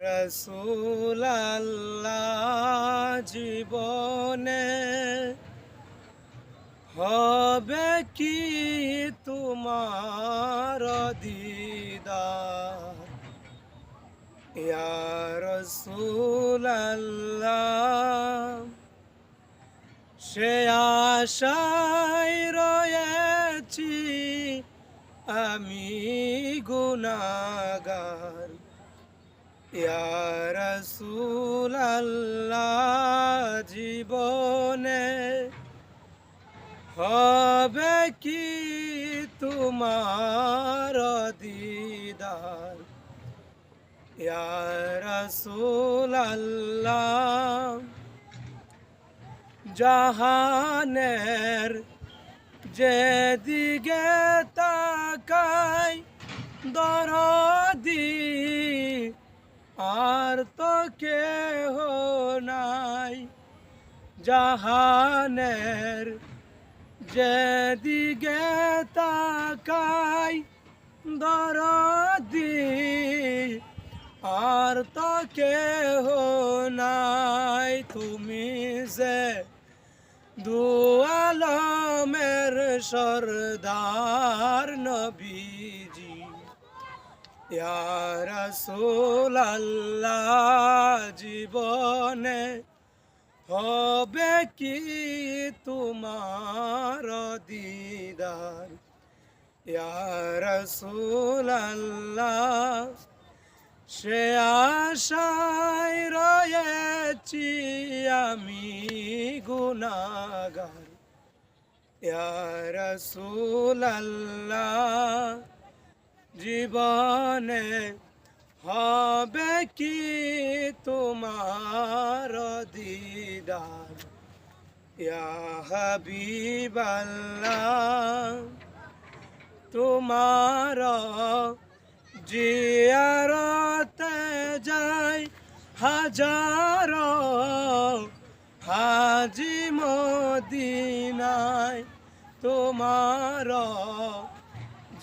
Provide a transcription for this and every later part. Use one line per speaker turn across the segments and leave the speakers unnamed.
রসুল জীবনে হবে কি তোমার দিদার? ইয়া রসুল সে আশায় রয়েছি আমি গুনাগার রসুল জীবনে হবে কি তোমার দিদার রসুল জাহানের যেদিকে তাকাই দরদি আর তো কেহ নাই জাহানের যেদিকে তাকাই দরদি, আর তো কেহ নাই। তুমি যে দুয়ালমের সরদার নবীজি ইয়া রাসূল আল্লাহ জীবনে হবে কি তোমার দিদার? ইয়া রাসূল আল্লাহ সে আশায় রয়েছি আমি গুনাগার। ইয়া রাসূল আল্লাহ জীবনে হবে কি তোমার দিদার? হাবিবাল্লাহ তোমার জিয়ারতে যাই হাজার হাজি মদিনায় তোমার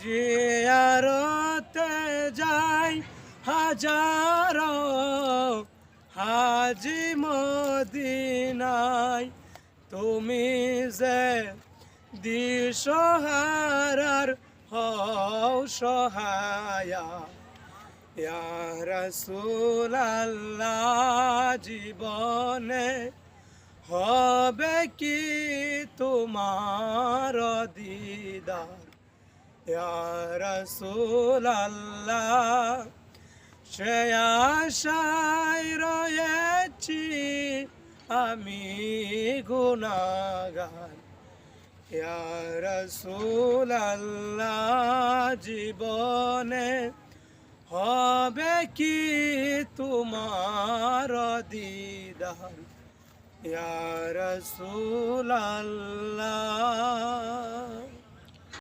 জিয়ারতে যাই হাজার হাজি মদিনায়, তুমি যে দিশহারার হও সহায়া। রাসূল আল্লাহ জীবনে হবে কি তোমার দিদার? রাসূল আল্লাহ সে আশায় রয়েছি আমি গুনাগার ইয়া রাসূল আল্লাহ জীবনে হবে কি তোমার দিদার রাসূল আল্লাহ